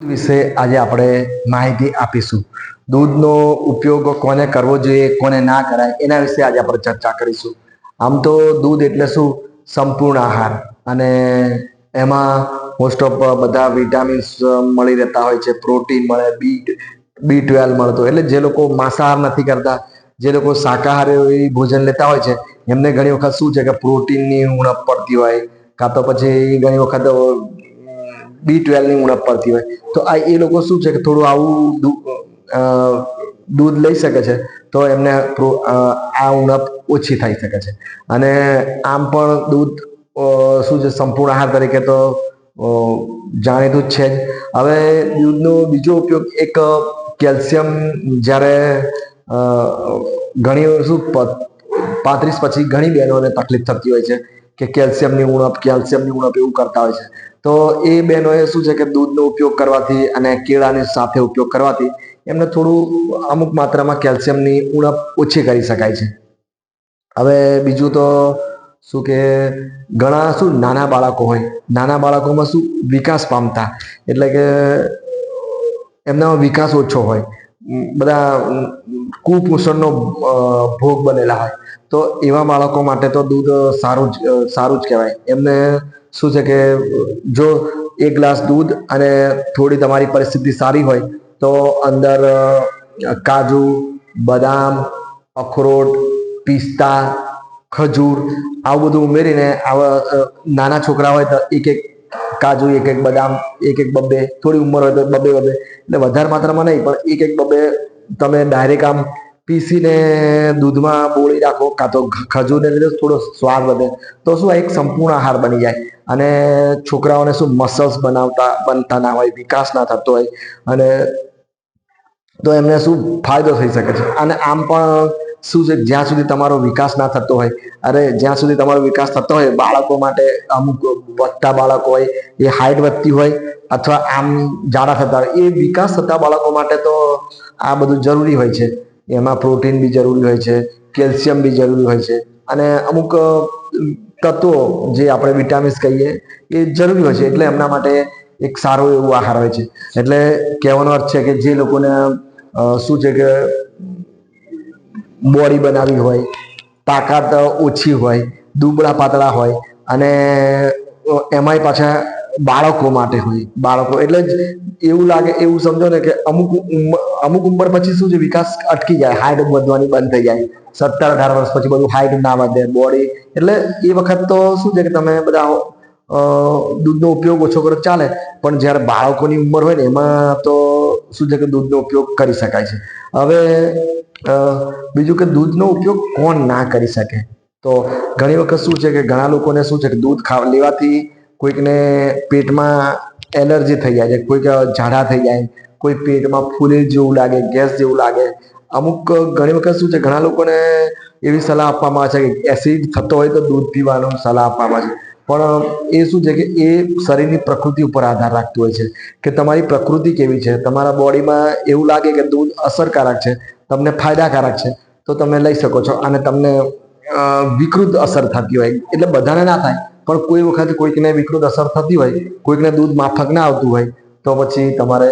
વિશે આજે આપણે માહિતી આપીશું. દૂધનો ઉપયોગ કોને કરવો જોઈએ, કોને ના કરાય, એના વિશે આજે આપણે ચર્ચા કરીશું. આમ તો દૂધ એટલે શું? સંપૂર્ણ આહાર. અને એમાં મોસ્ટ ઓફ બધા વિટામિન્સ મળી રહેતા હોય છે પ્રોટીન મળે બી બી ટ્વેલ્વ મળતો એટલે જે લોકો માંસાહાર નથી કરતા, જે લોકો શાકાહારી ભોજન લેતા હોય છે, એમને ઘણી વખત શું છે કે પ્રોટીનની ઉણપ પડતી હોય. કાં તો પછી ઘણી વખત બી ટ્વેલ્વની ઉણપ પડતી હોય. તો આ એ લોકો શું છે કે થોડું આવું દૂધ લઈ શકે છે. તો એમને આ ઉણપ ઓછી થઈ શકે છે. અને આમ પણ દૂધ શું છે, સંપૂર્ણ આહાર તરીકે તો જાણીતું જ છે જ. હવે દૂધનો બીજો ઉપયોગ એક કેલ્શિયમ જ્યારે ઘણી શું પાંત્રીસ પછી ઘણી બહેનોને તકલીફ થતી હોય છે કે કેલ્શિયમની ઉણપ કેલ્શિયમની ઉણપ એવું કરતા હોય છે. તો એ બહેનોએ શું છે કે દૂધનો ઉપયોગ કરવાથી અને કેળાની સાથે ઉપયોગ કરવાથી એમને થોડું અમુક માત્રામાં કેલ્શિયમની ઉણપ ઓછી કરી શકાય છે. હવે બીજું તો શું કે ઘણા શું નાના બાળકો હોય, નાના બાળકોમાં શું વિકાસ પામતા, એટલે કે એમનામાં વિકાસ ઓછો હોય, બધા કુપોષણનો ભોગ બનેલા હોય. તો એવા બાળકો માટે તો દૂધ સારું જ સારું જ કહેવાય. એમને શું છે કે જો એક ગ્લાસ દૂધ અને થોડી તમારી પરિસ્થિતિ સારી હોય, તો અંદર કાજુ, બદામ, અખરોટ, પિસ્તા, ખજૂર, આવું બધું ઉમેરીને આવા નાના છોકરા હોય તો એક એક કાજુ, એક એક બદામ, એક એક બબ્બે, થોડી ઉંમર હોય તો બબ્બે બબ્બે. એટલે વધારે માત્રામાં નહીં, પણ એક એક બબ્બે તમે ડાયરેક્ટ આમ પીસીને દૂધમાં બોળી રાખો કાં તો ખજૂરને લીધે થોડો સ્વાદ વધે. તો શું એક સંપૂર્ણ આહાર બની જાય. અને છોકરાઓને શું મસલ્સ બનાવતા, બનતા ના હોય, વિકાસ ના થતો હોય. અને તો એમને શું ફાયદો થઈ શકે છે. અને આમ પણ શું છે, જ્યાં સુધી તમારો વિકાસ ના થતો હોય, અરે જ્યાં સુધી તમારો વિકાસ થતો હોય, બાળકો માટે અમુક વધતા બાળકો હોય, એ હાઈટ વધતી હોય, અથવા આમ જાડા થતા હોય, એ વિકાસ થતા બાળકો માટે તો આ બધું જરૂરી હોય છે. એમાં પ્રોટીન બી જરૂરી હોય છે, કેલ્શિયમ બી જરૂરી હોય છે અને અમુક તત્વો જે આપણે વિટામિન્સ કહીએ એ જરૂરી હોય છે એટલે એમના માટે એક સારો એવો આહાર હોય છે. એટલે કહેવાનો અર્થ છે કે જે લોકોને શું છે કે બોડી બનાવી હોય, તાકાત ઓછી હોય, દુબળા પાતળા હોય અને એમાંય પાછા બાળકો માટે હોય, બાળકો એટલે જ એવું લાગે, એવું સમજો ને કે અમુક અમુક ઉંમર પછી શું છે, વિકાસ અટકી જાય હાઈટ વધવાની બંધ થઈ જાય. સત્તર, અઢાર વર્ષ પછી બધું હાઈટ ના વધે બોડી એટલે એ વખત તો શું છે કે તમે બધા દૂધનો ઉપયોગ ઓછો કરો, ચાલે. પણ જ્યારે બાળકોની ઉંમર હોય ને, એમાં તો શું છે કે દૂધનો ઉપયોગ કરી શકાય છે. હવે બીજું કે દૂધનો ઉપયોગ કોણ ના કરી શકે? તો ઘણી વખત શું છે કે ઘણા લોકોને શું છે કે દૂધ ખાવા લેવાથી કોઈકને પેટમાં એલર્જી થઈ જાય છે, કોઈક ઝાડા થઈ જાય, કોઈ પેટમાં ફૂલે જેવું લાગે, ગેસ જેવું લાગે. અમુક ઘણી વખત શું છે, ઘણા લોકોને એવી સલાહ આપવામાં આવે છે કે એસિડ થતો હોય તો દૂધ પીવાનું સલાહ આપવામાં આવે છે. પણ એ શું છે કે એ શરીરની પ્રકૃતિ ઉપર આધાર રાખતું હોય છે કે તમારી પ્રકૃતિ કેવી છે? તમારા બોડીમાં એવું લાગે કે દૂધ અસરકારક છે, તમને ફાયદાકારક છે, તો તમે લઈ શકો છો અને તમને વિકૃત અસર થતી હોય. એટલે બધાને ના થાય. પણ કોઈ વખત કોઈકને વિકૃત અસર થતી હોય, કોઈકને દૂધ માફક ના આવતું હોય, તો પછી તમારે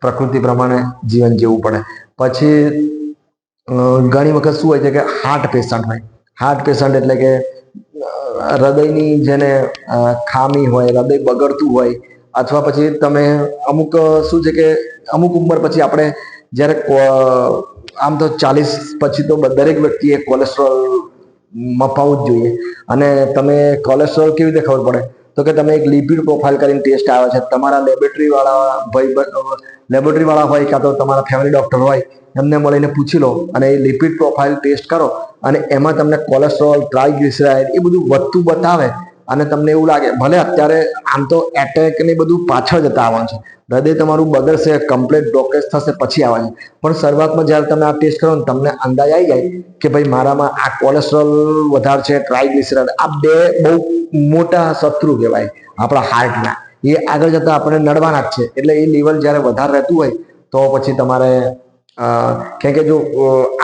પ્રકૃતિ પ્રમાણે જીવન જીવવું પડે. પછી ઘણી વખત શું હોય છે કે હાર્ટ પેશન્ટ હોય. હાર્ટ પેશન્ટ એટલે કે હૃદયની જેને ખામી હોય, હૃદય બગડતું હોય, અથવા પછી તમે અમુક, શું છે કે અમુક ઉંમર પછી આપણે જ્યારે આમ તો ચાલીસ પછી તો દરેક વ્યક્તિએ કોલેસ્ટ્રોલ મપાવવું જ જોઈએ. અને તમે કોલેસ્ટ્રોલ કેવી રીતે ખબર પડે? તો કે તમે એક લિપિડ પ્રોફાઇલ કરીને ટેસ્ટ આવે છે. તમારા લેબોરેટરીવાળા ભાઈ લેબોરેટરીવાળા હોય કાં તો તમારા ફેમિલી ડૉક્ટર હોય, એમને મળીને પૂછી લો અને એ લિપિડ પ્રોફાઇલ ટેસ્ટ કરો અને એમાં તમને કોલેસ્ટ્રોલ ટ્રાયગ્લિસરાઇડ એ બધું વધતું બતાવે. અને તમને એવું લાગે, ભલે અત્યારે આમ તો એટેક ને બધું પાછળ જતા આવવાનું છે. હૃદય તમારું બગડશે કમ્પ્લેટ બ્લોકેજ થશે, પછી આવવાનું પણ શરૂઆતમાં જ્યારે તમે આ ટેસ્ટ કરો ને, તમને અંદાજ આવી જાય કે ભાઈ મારામાં આ કોલેસ્ટ્રોલ વધારે છે ટ્રાઇગ્લિસરાઇડ આ બે બહુ મોટા શત્રુ કહેવાય આપણા હાર્ટના એ આગળ જતા આપણે નડવાના જ છે. એટલે એ લેવલ જ્યારે વધારે રહેતું હોય, તો પછી તમારે કેમ કે જો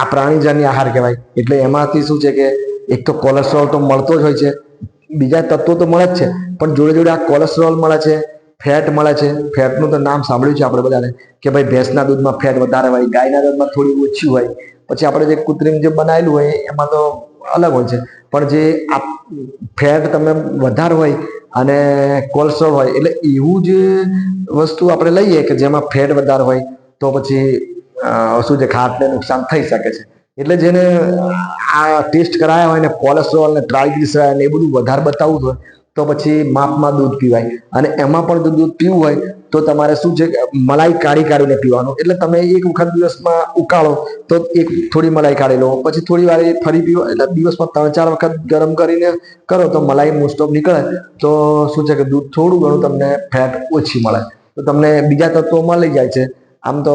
આ પ્રાણીજન્ય આહાર કહેવાય. એટલે એમાંથી શું છે કે, એક તો કોલેસ્ટ્રોલ તો મળતો જ હોય છે બીજા તત્વો તો મળે જ છે. પણ જોડે જોડે આ કોલેસ્ટ્રોલ મળે છે ફેટ મળે છે. ફેટનું તો નામ સાંભળ્યું છે આપણે બધાને કે ભાઈ ભેંસના દૂધમાં ફેટ વધારે હોય ગાયના દૂધમાં થોડી ઓછી હોય. પછી આપણે જે કૃત્રિમ જે બનાવેલું હોય એમાં તો અલગ હોય છે. પણ જે આ ફેટ તમે વધારે હોય અને કોલેસ્ટ્રોલ હોય એટલે એવું જ વસ્તુ આપણે લઈએ કે જેમાં ફેટ વધારે હોય તો પછી શું છે ખાટને નુકસાન થઈ શકે છે. એટલે જેને આ ટેસ્ટ કરાયા હોય ને કોલેસ્ટ્રોલ ને ટ્રાયગ્લિસરાઇડ ને, એ બધું વધારે બતાવવું હોય, તો પછી માપમાં દૂધ પીવાય. અને એમાં પણ જો દૂધ પીવું હોય, તો તમારે શું છે મલાઈ કાઢી કાઢીને પીવાનું. એટલે તમે એક વખત દિવસમાં ઉકાળો, તો એક થોડી મલાઈ કાઢી લો. પછી થોડી વાર ફરી પીવો, એટલે દિવસમાં ત્રણ ચાર વખત ગરમ કરીને કરો, તો મલાઈ મોસ્ટ ઓફ નીકળે. તો શું છે કે, દૂધ થોડું ઘણું તમને ફેટ ઓછી મળે. તો તમને બીજા તત્વો મળી જાય છે. આમ તો,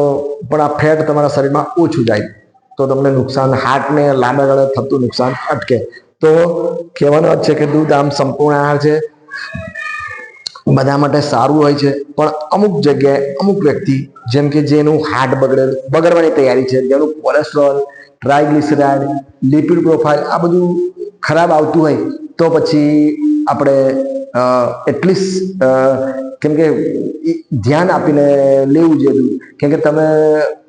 પણ આ ફેટ તમારા શરીરમાં ઓછું જાય. તો તમને નુકસાન, હાર્ટને લાંબા ગાળે થતું નુકસાન અટકે. તો કહેવાનો અર્થ છે કે દૂધ આમ સંપૂર્ણ આહાર છે. બધા માટે સારું હોય છે. પણ અમુક જગ્યાએ અમુક વ્યક્તિ, જેમ કે જેનું હાર્ટ બગડે, બગડવાની તૈયારી છે, જેનું કોલેસ્ટ્રોલ ટ્રાયગ્લિસરાઇડ લિપિડ પ્રોફાઇલ આ બધું ખરાબ આવતું હોય, તો પછી આપણે એટલીસ્ટ કેમ કે ધ્યાન આપીને લેવું જોઈએ કેમ કે તમે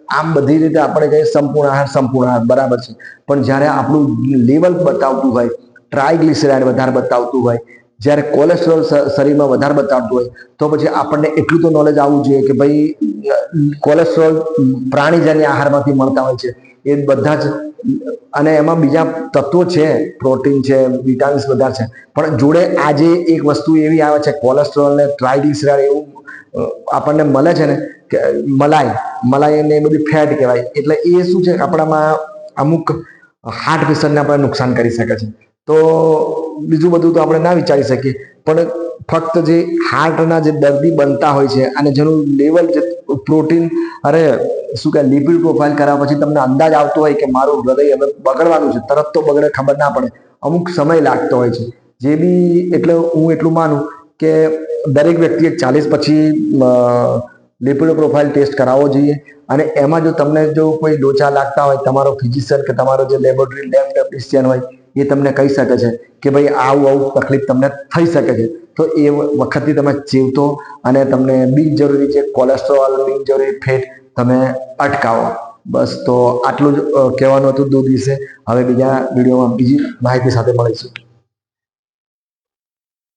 આમ બધી રીતે આપણે કહીએ સંપૂર્ણ આહાર સંપૂર્ણ આહાર, બરાબર છે. પણ જ્યારે આપણું લેવલ બતાવતું હોય ટ્રાયગ્લિસરાઇડ વધારે બતાવતું હોય જ્યારે કોલેસ્ટ્રોલ શરીરમાં વધારે બતાવતું હોય, તો પછી આપણને એટલું તો નોલેજ આવવું જોઈએ કે ભાઈ કોલેસ્ટ્રોલ પ્રાણીજન્ય આહારમાંથી મળતા હોય છે, એ બધા જ, અને એમાં બીજા તત્વો છે પ્રોટીન છે વિટામિન્સ બધા છે, પણ જોડે આજે એક વસ્તુ એવી આવે છે કોલેસ્ટ્રોલ ને ટ્રાયગ્લિસરાઇડ એવું આપણને મળે છે ને, કે મલાઈ મલાઈ ને એ બધી ફેટ કહેવાય, એટલે એ શું છે આપણામાં અમુક હાર્ટ પેશન્ટને આપણે નુકસાન કરી શકે છે. તો બીજું બધું તો આપણે ના વિચારી શકીએ. પણ ફક્ત જે હાર્ટના જે દર્દી બનતા હોય છે અને જેનું લેવલ જે પ્રોટીન અરે શું કહે લિપિડ પ્રોફાઇલ કર્યા પછી તમને અંદાજ આવતો હોય કે મારું હૃદય હવે બગડવાનું છે, તરત તો બગડે, ખબર ના પડે. અમુક સમય લાગતો હોય છે. જે બી એટલે હું એટલું માનું કે દરેક વ્યક્તિએ ચાલીસ પછી લિપિડ પ્રોફાઇલ ટેસ્ટ કરાવવો જોઈએ. અને એમાં જો તમને જો કોઈ લોચા લાગતા હોય, તમારો ફિઝિશિયન કે તમારો જે લેબોરેટરી લેબ ટેકનિશિયન હોય એ તમને કહી શકે છે કે ભાઈ આવું આવું તકલીફ તમને થઈ શકે છે. તો એ વખતથી તમે જીવતો અને તમને બિનજરૂરી જે કોલેસ્ટ્રોલ બિનજરૂરી ફેટ તમે અટકાવો. બસ તો આટલું જ કહેવાનું હતું દૂધ વિશે. હવે બીજા વિડીયોમાં બીજી માહિતી સાથે મળીશું.